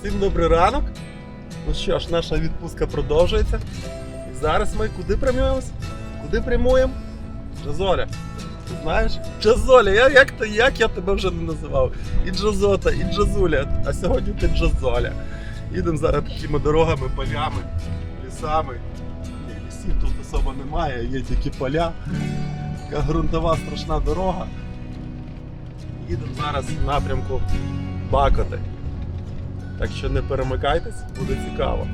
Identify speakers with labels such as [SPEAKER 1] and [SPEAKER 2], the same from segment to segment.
[SPEAKER 1] Всім добрий ранок. Ну що ж, наша відпустка продовжується. І зараз ми куди прямуємось? Куди прямуємо? Джазоля. Ти знаєш? Джазоля, я, як, то, як я тебе вже не називав? І Джазота, і Джазуля, а сьогодні ти Джазоля. Їдемо зараз такими дорогами, полями, лісами. Ні, лісів тут особо немає, є тільки поля. Така ґрунтова страшна дорога. Їдемо зараз в напрямку Бакоти. Так що не перемикайтесь, буде цікаво.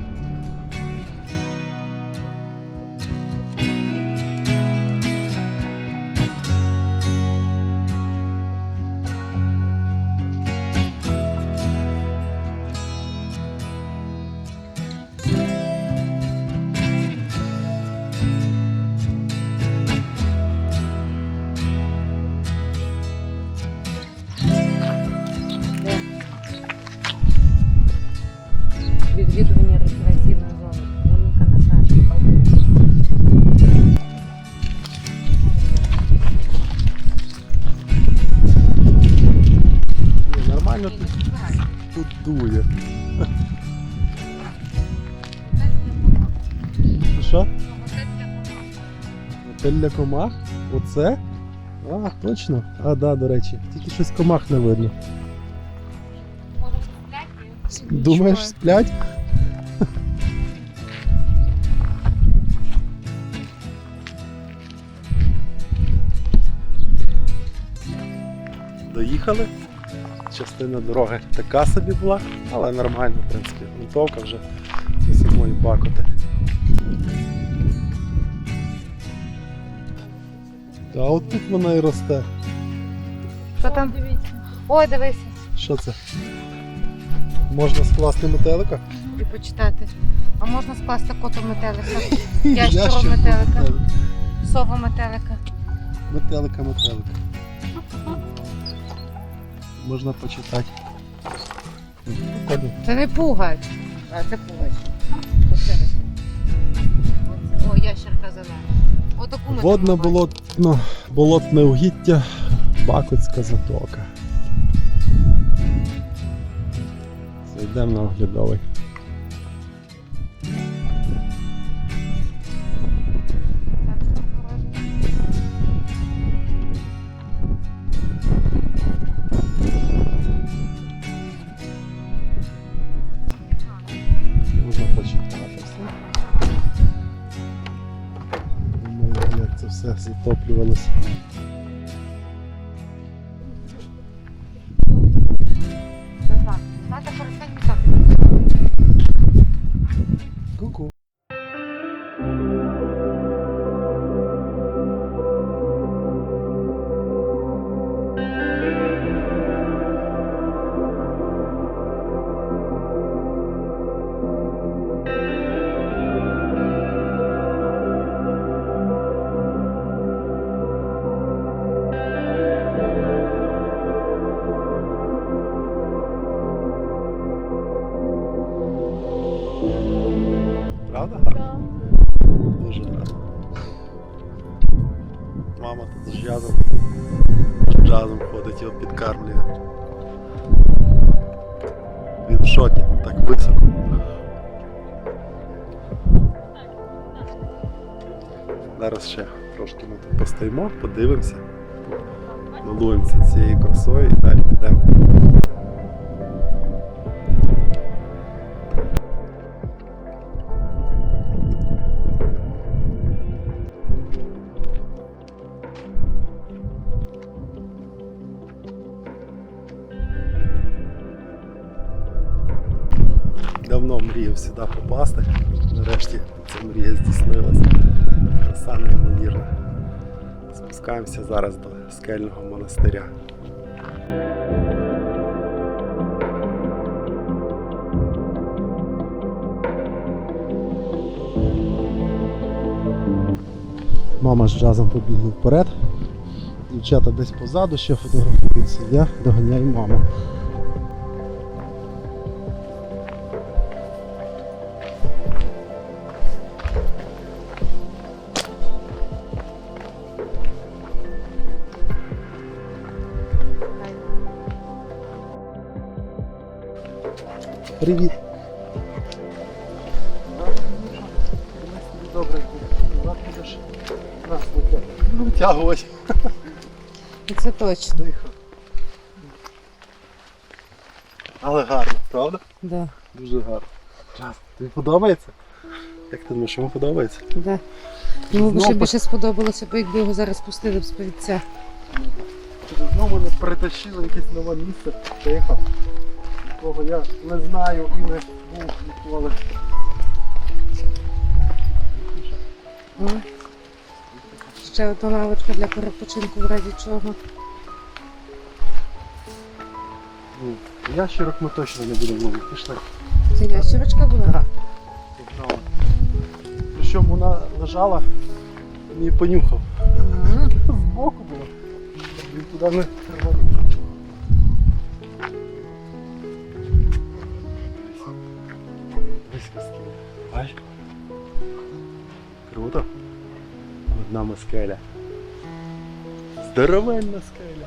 [SPEAKER 1] Для комах? Оце? А, точно. А, да, до речі. Тільки щось комах не видно. Думаєш, сплять? Доїхали. Частина дороги така собі була, але нормально, в принципі. Грунтовка вже до самої бакоти. Та от тут вона і росте.
[SPEAKER 2] Що там? Ой, дивися.
[SPEAKER 1] Що це? Можна скласти метелика?
[SPEAKER 2] І почитати. А можна скласти коту метелика,
[SPEAKER 1] Ящер
[SPEAKER 2] Ящеру метелика.
[SPEAKER 1] метелик.
[SPEAKER 2] сову метелика.
[SPEAKER 1] Метелика, метелика. Можна почитати.
[SPEAKER 2] Це не пугач. А це пугач. Оце Оце. О, ящерка зелена.
[SPEAKER 1] Водно болотно, болотне угіття, Бакутська затока. Зайдемо на оглядовий. 포커스를 뺍니다. Його підкармлює. Він в шокі, так високо. Зараз ще трошки ми тут постоїмо, подивимося, милуємося цією красою і далі підемо. Давно мріяв сюди попасти. Нарешті ця мрія здійснилася. Краса неймовірна. Спускаємося зараз до скельного монастиря. Мама з джазом побігли вперед. Дівчата десь позаду ще фотографуються. Я доганяю маму. Привіт. Добре, будеш нас витягувати.
[SPEAKER 2] Це точно.
[SPEAKER 1] Тихо. Але гарно, правда?
[SPEAKER 2] Да,
[SPEAKER 1] Дуже гарно. Час. Тобі подобається? Як ти думаєш, йому подобається?
[SPEAKER 2] да. Йому б ще більше сподобалося, б, якби його зараз пустили б з повідця.
[SPEAKER 1] Знову не притащили якесь нове місце. Тихо. Якого я не знаю і не був ніколи.
[SPEAKER 2] Ще одна лавочка для перепочинку в разі чого.
[SPEAKER 1] Ну, ящерок ми точно не будемо ловити. Пішли.
[SPEAKER 2] Це ящерочка була?
[SPEAKER 1] Так. Погнали. Причому вона лежала, він її понюхав.
[SPEAKER 2] Ага.
[SPEAKER 1] Збоку було. Він туди не рванув. Круто. Над нами скеля. Здоровенна скеля.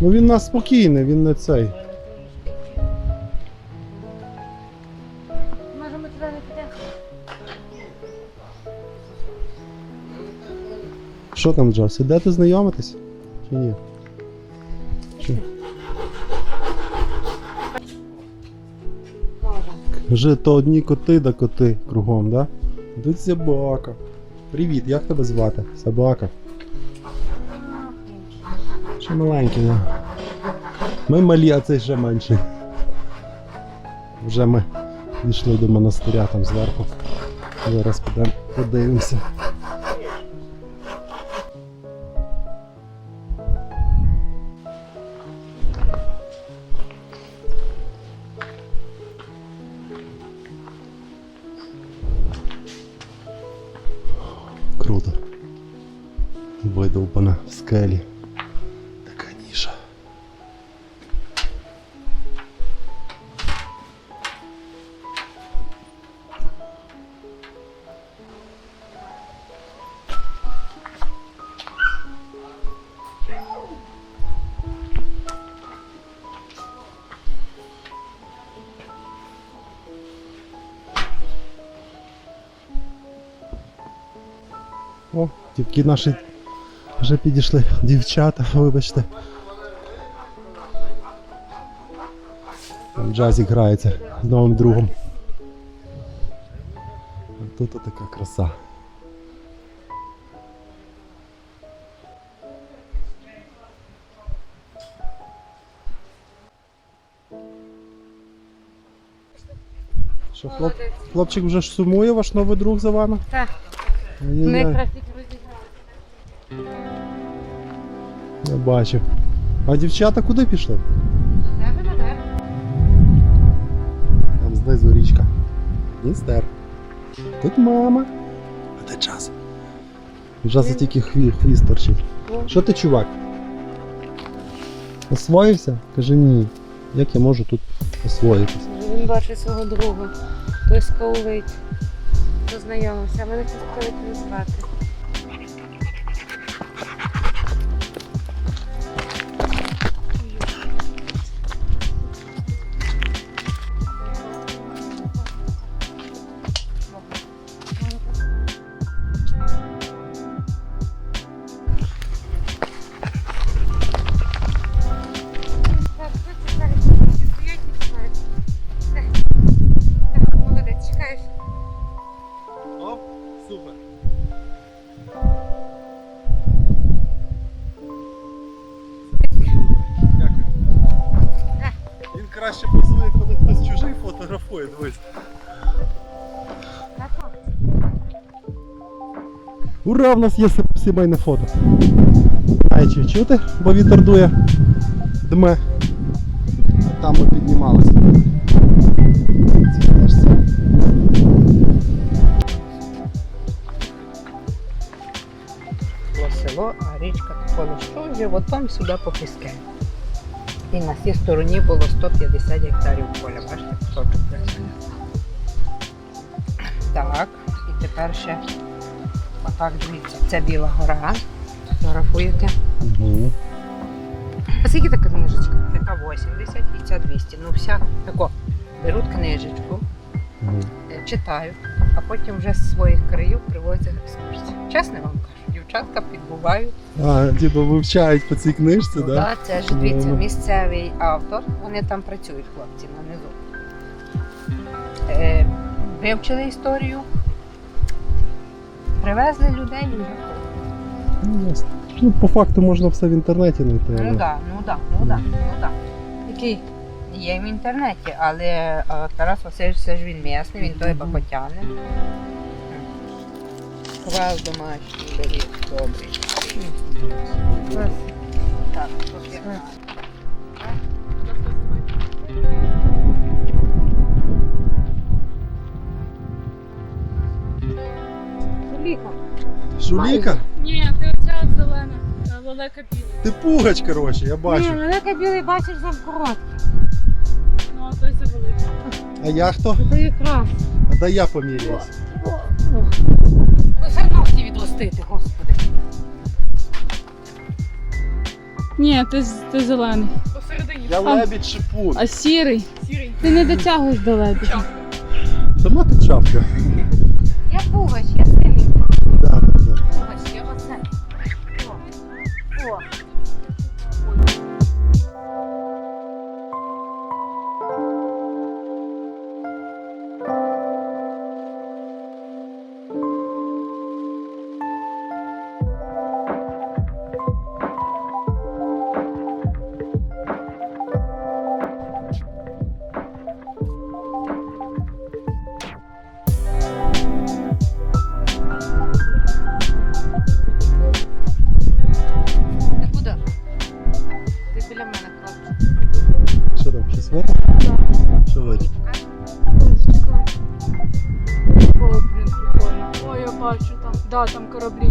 [SPEAKER 1] Ну він нас спокійний, він не цей.
[SPEAKER 2] Може ми туди не підемо?
[SPEAKER 1] Що там, Джос, ідете знайомитись? Чи ні? Кажи, то одні коти да коти кругом, да? Тут собака. Привіт, як тебе звати? Собака. Ще маленький, да? Ми малі, а цей ще менший. Вже ми дійшли до монастиря там зверху. Зараз підемо подивимося. Видовбана в скелі. Така ніша. О, дівки наші вже підійшли. Дівчата, вибачте. Там джазик грається з новим другом. А тут така краса. Що, хлоп... Хлопчик вже ж сумує ваш новий друг за вами?
[SPEAKER 2] Так,
[SPEAKER 1] Ай-яй-яй. Я бачив. А дівчата куди пішли?
[SPEAKER 2] Тебе наверх.
[SPEAKER 1] Там знизу річка. Дністер. Тут мама. А де час? Вже тільки хві, хвіст торчить. Що ти, чувак? Освоївся? Каже ні. Як я можу тут освоїтись?
[SPEAKER 2] Він бачить свого друга. Той скаулить. Познайомився, мене хотіли звати. Молодець,
[SPEAKER 1] краще позує, коли хтось чужий фотографує, дивись. Ура, в нас є сім- сімейне фото. Знаю, чи чути, бо вітер дує. Дме. Там ми піднімалися.
[SPEAKER 3] Село, а річка такого що животом сюди по піске. І на цій стороні було 150 гектарів поля. Бачите, кусочок красивий. Так, і тепер ще отак дивіться, це Біла гора, фотографуєте.
[SPEAKER 1] Угу.
[SPEAKER 3] А скільки така книжечка? Така 80 і ця 200. Ну вся тако. Беруть книжечку, е, читають, а потім вже з своїх країв приводять екскурсії. Чесно вам кажу, дівчатка підбувають.
[SPEAKER 1] А, типу вивчають по цій книжці,
[SPEAKER 3] Ну,
[SPEAKER 1] да?
[SPEAKER 3] да, це ж дивіться,
[SPEAKER 1] Ну.
[SPEAKER 3] місцевий автор. Вони там працюють, хлопці, нанизу. Е, вивчили історію, привезли людей і.
[SPEAKER 1] Ну, ясно. Ну, по факту можна все в інтернеті знайти.
[SPEAKER 3] Ну
[SPEAKER 1] але-
[SPEAKER 3] да, ну да, ну да, ну да. Який є в інтернеті, але е, Тарас Васильович все ж він місний, він той бахотяни. Квас домашній, беріть, добрий. Так, тут є. Жуліка.
[SPEAKER 1] Жуліка?
[SPEAKER 4] Ні, ти оця от зелена, е, велика біла.
[SPEAKER 1] Ти пугач, коротше, я бачу.
[SPEAKER 3] Ні, велика білий бачиш за коротко.
[SPEAKER 4] Ну, а той за велика.
[SPEAKER 1] А я хто?
[SPEAKER 3] Це якраз.
[SPEAKER 1] А дай я поміряюсь.
[SPEAKER 3] Все господи.
[SPEAKER 4] Ні, ти, з- ти зелений. Посередині.
[SPEAKER 1] Я лебідь шипун.
[SPEAKER 4] А сірий? Сірий. Ти не дотягуєш до лебедя.
[SPEAKER 1] Сама ти чапка.
[SPEAKER 3] Я пугач,
[SPEAKER 1] там.
[SPEAKER 4] Кораблі.